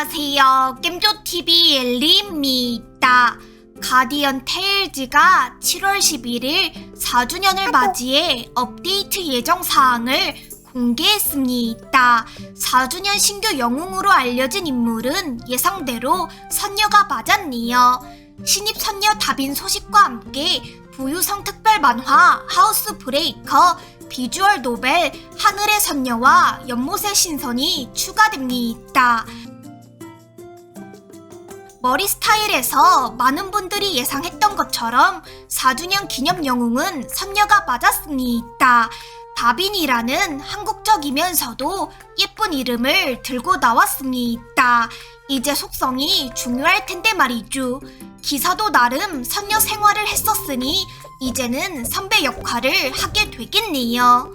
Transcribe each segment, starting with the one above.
안녕하세요. 겜조TV 엘리입니다. 가디언 테일즈가 7월 11일 4주년을 맞이해 업데이트 예정 사항을 공개했습니다. 4주년 신규 영웅으로 알려진 인물은 예상대로 선녀가 맞았네요. 신입 선녀 다빈 소식과 함께 부유성 특별 만화 하우스 브레이커 비주얼 노벨 하늘의 선녀와 연못의 신선이 추가됩니다. 머리 스타일에서 많은 분들이 예상했던 것처럼 4주년 기념 영웅은 선녀가 맞았습니다. 다빈이라는 한국적이면서도 예쁜 이름을 들고 나왔습니다. 이제 속성이 중요할 텐데 말이죠. 기사도 나름 선녀 생활을 했었으니 이제는 선배 역할을 하게 되겠네요.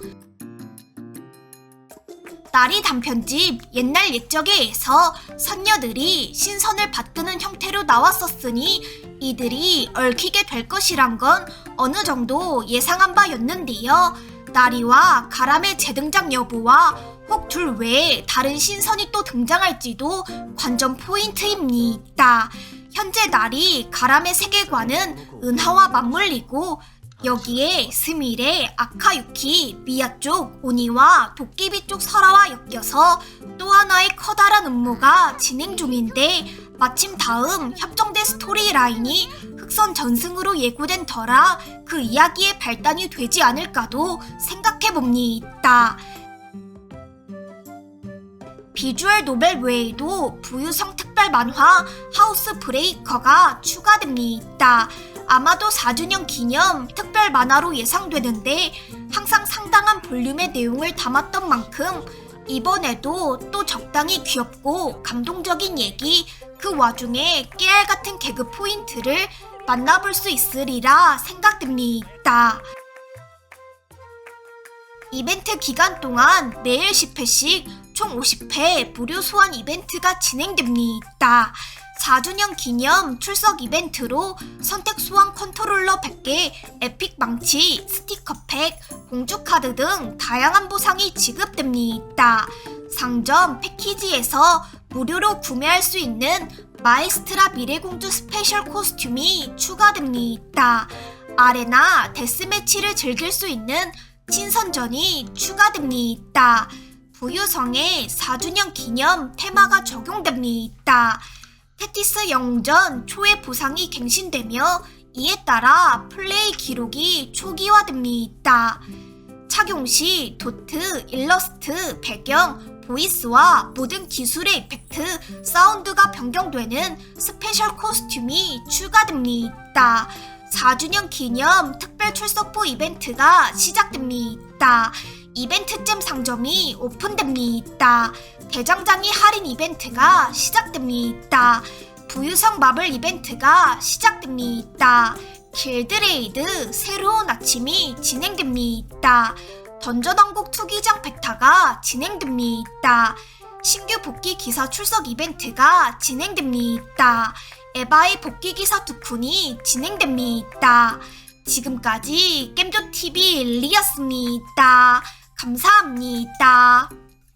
나리 단편집 옛날 옛적에에서 선녀들이 신선을 받드는 형태로 나왔었으니 이들이 얽히게 될 것이란 건 어느 정도 예상한 바였는데요. 나리와 가람의 재등장 여부와 혹 둘 외에 다른 신선이 또 등장할지도 관전 포인트입니다. 현재 나리 가람의 세계관은 은하와 맞물리고 여기에 스미레, 아카유키, 미야 쪽 오니와 도끼비 쪽 설화와 엮여서 또 하나의 커다란 음모가 진행 중인데 마침 다음 협정된 스토리 라인이 흑선 전승으로 예고된 터라 그 이야기의 발단이 되지 않을까도 생각해 봅니다. 비주얼 노벨 외에도 부유성 특별 만화 하우스 브레이커가 추가됩니다. 아마도 4주년 기념 특별 만화로 예상되는데 항상 상당한 볼륨의 내용을 담았던 만큼 이번에도 또 적당히 귀엽고 감동적인 얘기 그 와중에 깨알 같은 개그 포인트를 만나볼 수 있으리라 생각됩니다. 이벤트 기간 동안 매일 10회씩 총 50회 무료 소환 이벤트가 진행됩니다. 4주년 기념 출석 이벤트로 선택 소환 컨트롤러 100개, 에픽 망치, 스티커팩, 공주카드 등 다양한 보상이 지급됩니다. 상점 패키지에서 무료로 구매할 수 있는 마에스트라 미래공주 스페셜 코스튬이 추가됩니다. 아레나 데스매치를 즐길 수 있는 신선전이 추가됩니다. 부유성의 4주년 기념 테마가 적용됩니다. 테티스 영웅전 초의 보상이 갱신되며 이에 따라 플레이 기록이 초기화됩니다. 착용 시 도트, 일러스트, 배경, 보이스와 모든 기술의 이펙트, 사운드가 변경되는 스페셜 코스튬이 추가됩니다. 4주년 기념 특별 출석부 이벤트가 시작됩니다. 이벤트잼 상점이 오픈됩니다. 대장장이 할인 이벤트가 시작됩니다. 부유성 마블 이벤트가 시작됩니다. 길드레이드 새로운 아침이 진행됩니다. 던전왕국 투기장 베타가 진행됩니다. 신규 복귀 기사 출석 이벤트가 진행됩니다. 에바의 복귀 기사 두쿤이 진행됩니다. 지금까지 겜조TV 리였습니다. 감사합니다.